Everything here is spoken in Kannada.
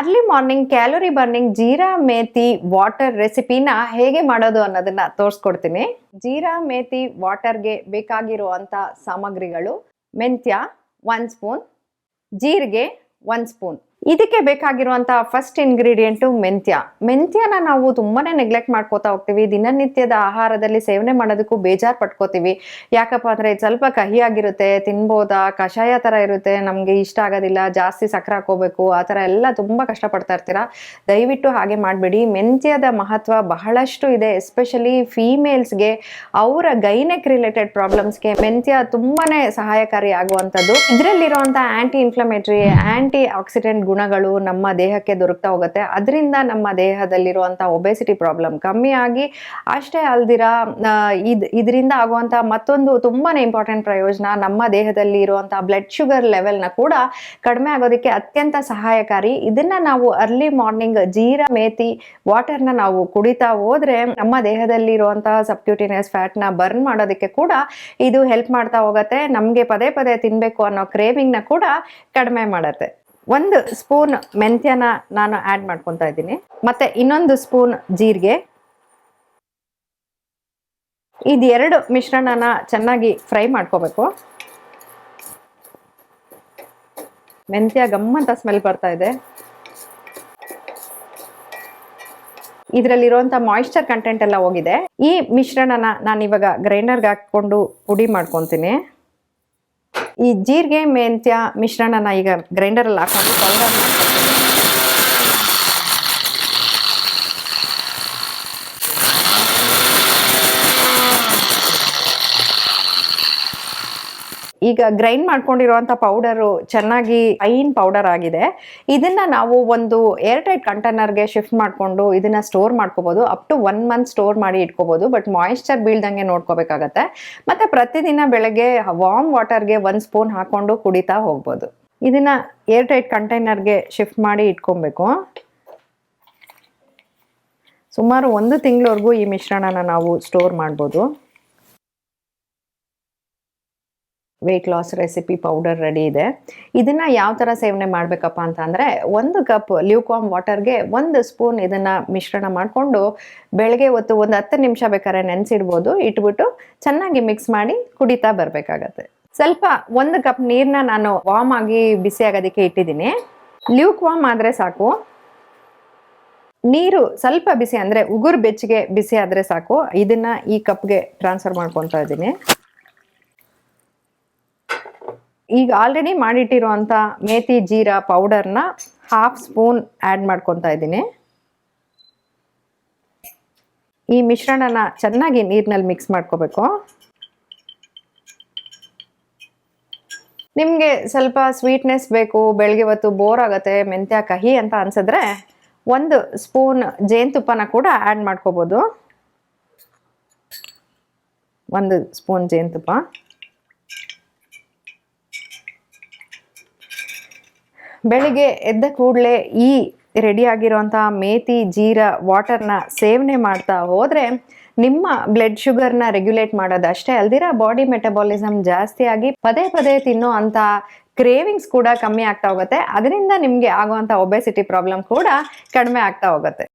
Early morning calorie burning jeera methi water ರೆಸಿಪಿನ ಹೇಗೆ ಮಾಡೋದು ಅನ್ನೋದನ್ನ ತೋರಿಸ್ಕೊಡ್ತೀನಿ. ಜೀರಾ ಮೇತಿ ವಾಟರ್ಗೆ ಬೇಕಾಗಿರುವಂಥ ಸಾಮಗ್ರಿಗಳು ಮೆಂತ್ಯ ಒನ್ ಸ್ಪೂನ್, ಜೀರಿಗೆ ಒನ್ ಸ್ಪೂನ್. ಇದಕ್ಕೆ ಬೇಕಾಗಿರುವಂತಹ ಫಸ್ಟ್ ಇಂಗ್ರೀಡಿಯೆಂಟು ಮೆಂತ್ಯ. ಮೆಂತ್ಯನ ನಾವು ತುಂಬಾನೇ ನೆಗ್ಲೆಕ್ಟ್ ಮಾಡ್ಕೋತಾ ಹೋಗ್ತೀವಿ. ದಿನನಿತ್ಯದ ಆಹಾರದಲ್ಲಿ ಸೇವನೆ ಮಾಡೋದಕ್ಕೂ ಬೇಜಾರು ಪಟ್ಕೋತೀವಿ. ಯಾಕಪ್ಪ ಅಂದರೆ ಸ್ವಲ್ಪ ಕಹಿಯಾಗಿರುತ್ತೆ, ತಿನ್ಬೋದಾ, ಕಷಾಯ ಥರ ಇರುತ್ತೆ, ನಮಗೆ ಇಷ್ಟ ಆಗೋದಿಲ್ಲ, ಜಾಸ್ತಿ ಸಕ್ಕರೆ ಹಾಕೋಬೇಕು ಆ ಥರ ಎಲ್ಲ ತುಂಬ ಕಷ್ಟಪಡ್ತಾ ಇರ್ತೀರಾ? ದಯವಿಟ್ಟು ಹಾಗೆ ಮಾಡಬೇಡಿ. ಮೆಂತ್ಯದ ಮಹತ್ವ ಬಹಳಷ್ಟು ಇದೆ ಎಸ್ಪೆಷಲಿ ಫೀಮೇಲ್ಸ್ಗೆ ಅವರ ಗೈನೆಕ್ ರಿಲೇಟೆಡ್ ಪ್ರಾಬ್ಲಮ್ಸ್ಗೆ ಮೆಂತ್ಯ ತುಂಬಾನೇ ಸಹಾಯಕಾರಿ ಆಗುವಂಥದ್ದು. ಇದರಲ್ಲಿರುವಂಥ ಆಂಟಿ ಇನ್ಫ್ಲಮೇಟರಿ ಆಂಟಿ ಆಕ್ಸಿಡೆಂಟ್ ಗುಣಗಳು ನಮ್ಮ ದೇಹಕ್ಕೆ ದೊರಕ್ತಾ ಹೋಗುತ್ತೆ. ಅದರಿಂದ ನಮ್ಮ ದೇಹದಲ್ಲಿರುವಂಥ ಒಬೆಸಿಟಿ ಪ್ರಾಬ್ಲಮ್ ಕಮ್ಮಿ ಆಗಿ ಅಷ್ಟೇ ಅಲ್ದಿರ ಇದು, ಇದರಿಂದ ಆಗುವಂಥ ಮತ್ತೊಂದು ತುಂಬಾ ಇಂಪಾರ್ಟೆಂಟ್ ಪ್ರಯೋಜನ ನಮ್ಮ ದೇಹದಲ್ಲಿ ಇರುವಂಥ ಬ್ಲಡ್ ಶುಗರ್ ಲೆವೆಲ್ನ ಕೂಡ ಕಡಿಮೆ ಆಗೋದಕ್ಕೆ ಅತ್ಯಂತ ಸಹಾಯಕಾರಿ. ಇದನ್ನ ನಾವು ಅರ್ಲಿ ಮಾರ್ನಿಂಗ್ ಜೀರಾ, ಮೇತಿ ವಾಟರ್ನ ನಾವು ಕುಡಿತಾ ಹೋದ್ರೆ ನಮ್ಮ ದೇಹದಲ್ಲಿ ಇರುವಂತಹ ಸಬ್ಕ್ಯೂಟಿನಿಯಸ್ ಫ್ಯಾಟ್ನ ಬರ್ನ್ ಮಾಡೋದಕ್ಕೆ ಕೂಡ ಇದು ಹೆಲ್ಪ್ ಮಾಡ್ತಾ ಹೋಗುತ್ತೆ. ನಮಗೆ ಪದೇ ಪದೇ ತಿನ್ನಬೇಕು ಅನ್ನೋ ಕ್ರೇವಿಂಗ್ನ ಕೂಡ ಕಡಿಮೆ ಮಾಡುತ್ತೆ. ಒಂದು ಸ್ಪೂನ್ ಮೆಂತ್ಯನ ನಾನು ಆ್ಯಡ್ ಮಾಡ್ಕೊತಾ ಇದ್ದೀನಿ. ಮತ್ತೆ ಇನ್ನೊಂದು ಸ್ಪೂನ್ ಜೀರಿಗೆ. ಇದೆರಡು ಮಿಶ್ರಣನ ಚೆನ್ನಾಗಿ ಫ್ರೈ ಮಾಡ್ಕೋಬೇಕು. ಮೆಂತ್ಯ ಗಮ್ಮಂತ ಸ್ಮೆಲ್ ಬರ್ತಾ ಇದೆ. ಇದರಲ್ಲಿರುವಂಥ ಮಾಯಿಶ್ಚರ್ ಕಂಟೆಂಟ್ ಎಲ್ಲ ಹೋಗಿದೆ. ಈ ಮಿಶ್ರಣನ ನಾನಿವಾಗ ಗ್ರೈಂಡರ್ಗೆ ಹಾಕ್ಕೊಂಡು ಪುಡಿ ಮಾಡ್ಕೊತೀನಿ. ಈ ಜೀರಿಗೆ ಮೆಂತ್ಯ ಮಿಶ್ರಣನ ಈಗ ಗ್ರೈಂಡರಲ್ಲಿ ಹಾಕೊಂಡು ಪೌಡರ್ ಈಗ ಗ್ರೈಂಡ್ ಮಾಡ್ಕೊಂಡಿರುವಂಥ ಪೌಡರು ಚೆನ್ನಾಗಿ ಫೈನ್ ಪೌಡರ್ ಆಗಿದೆ. ಇದನ್ನ ನಾವು ಒಂದು ಏರ್ ಟೈಟ್ ಕಂಟೈನರ್ಗೆ ಶಿಫ್ಟ್ ಮಾಡಿಕೊಂಡು ಇದನ್ನ ಸ್ಟೋರ್ ಮಾಡ್ಕೋಬಹುದು up to one month store ಮಾಡಿ ಇಟ್ಕೋಬೋದು. ಬಟ್ ಮಾಯಿಶ್ಚರ್ ಬೀಳ್ದಂಗೆ ನೋಡ್ಕೋಬೇಕಾಗತ್ತೆ. ಮತ್ತೆ ಪ್ರತಿದಿನ ಬೆಳಗ್ಗೆ ವಾರ್ಮ್ ವಾಟರ್ಗೆ ಒಂದು ಸ್ಪೂನ್ ಹಾಕೊಂಡು ಕುಡಿತಾ ಹೋಗ್ಬೋದು. ಇದನ್ನ ಏರ್ ಟೈಟ್ ಕಂಟೈನರ್ಗೆ ಶಿಫ್ಟ್ ಮಾಡಿ ಇಟ್ಕೊಬೇಕು. ಸುಮಾರು ಒಂದು ತಿಂಗಳವರೆಗೂ ಈ ಮಿಶ್ರಣನ ನಾವು ಸ್ಟೋರ್ ಮಾಡ್ಬೋದು. Weight loss recipe powder ready ಇದೆ. ಇದನ್ನ ಯಾವ ಥರ ಸೇವನೆ ಮಾಡಬೇಕಪ್ಪ ಅಂತ ಅಂದರೆ ಒಂದು ಕಪ್ ಲ್ಯೂಕಾಮ್ ವಾಟರ್ಗೆ ಒಂದು ಸ್ಪೂನ್ ಇದನ್ನ ಮಿಶ್ರಣ ಮಾಡಿಕೊಂಡು ಬೆಳಗ್ಗೆ ಹೊತ್ತು ಒಂದು ಹತ್ತು ನಿಮಿಷ ಬೇಕಾದ್ರೆ ನೆನೆಸಿಡ್ಬೋದು. ಇಟ್ಬಿಟ್ಟು ಚೆನ್ನಾಗಿ ಮಿಕ್ಸ್ ಮಾಡಿ ಕುಡಿತಾ ಬರಬೇಕಾಗತ್ತೆ. ಸ್ವಲ್ಪ ಒಂದು ಕಪ್ ನೀರನ್ನ ನಾನು ವಾಮ್ ಆಗಿ ಬಿಸಿ ಆಗೋದಕ್ಕೆ ಇಟ್ಟಿದ್ದೀನಿ. ಲ್ಯೂಕ್ ವಾಮ್ ಆದರೆ ಸಾಕು. ನೀರು ಸ್ವಲ್ಪ ಬಿಸಿ ಅಂದರೆ ಉಗುರು ಬೆಚ್ಚಗೆ ಬಿಸಿ ಆದರೆ ಸಾಕು. ಇದನ್ನ ಈ ಕಪ್ಗೆ ಟ್ರಾನ್ಸ್ಫರ್ ಮಾಡ್ಕೊತಾ ಇದ್ದೀನಿ. ಈಗ ಆಲ್ರೆಡಿ ಮಾಡಿಟ್ಟಿರುವಂಥ ಮೇತಿ ಜೀರಾ ಪೌಡರ್ನ ಹಾಫ್ ಸ್ಪೂನ್ ಆ್ಯಡ್ ಮಾಡ್ಕೊತಾ ಇದ್ದೀನಿ. ಈ ಮಿಶ್ರಣನ ಚೆನ್ನಾಗಿ ನೀರಿನಲ್ಲಿ ಮಿಕ್ಸ್ ಮಾಡ್ಕೋಬೇಕು. ನಿಮಗೆ ಸ್ವಲ್ಪ ಸ್ವೀಟ್ನೆಸ್ ಬೇಕು ಬೆಳಗ್ಗೆ ಹೊತ್ತು ಬೋರ್ ಆಗುತ್ತೆ, ಮೆಂತ್ಯ ಕಹಿ ಅಂತ ಅನ್ಸಿದ್ರೆ ಒಂದು ಸ್ಪೂನ್ ಜೇನುತುಪ್ಪನ ಕೂಡ ಆ್ಯಡ್ ಮಾಡ್ಕೋಬೋದು. ಒಂದು ಸ್ಪೂನ್ ಜೇನುತುಪ್ಪ. ಬೆಳಿಗ್ಗೆ ಎದ್ದ ಕೂಡಲೇ ಈ ರೆಡಿ ಮೇತಿ, ಜೀರಾ, ವಾಟರ್ನ ಸೇವನೆ ಮಾಡ್ತಾ ಹೋದರೆ ನಿಮ್ಮ ಬ್ಲಡ್ ಶುಗರ್ನ ರೆಗ್ಯುಲೇಟ್ ಮಾಡೋದಷ್ಟೇ ಅಲ್ದಿರ? ಬಾಡಿ ಮೆಟಬಾಲಿಸಮ್ ಜಾಸ್ತಿ ಆಗಿ ಪದೇ ಪದೇ ತಿನ್ನೋ ಅಂತ ಕ್ರೇವಿಂಗ್ಸ್ ಕೂಡ ಕಮ್ಮಿ ಆಗ್ತಾ ಹೋಗುತ್ತೆ. ಅದರಿಂದ ನಿಮಗೆ ಆಗುವಂಥ ಒಬೆಸಿಟಿ ಪ್ರಾಬ್ಲಮ್ ಕೂಡ ಕಡಿಮೆ ಆಗ್ತಾ ಹೋಗುತ್ತೆ.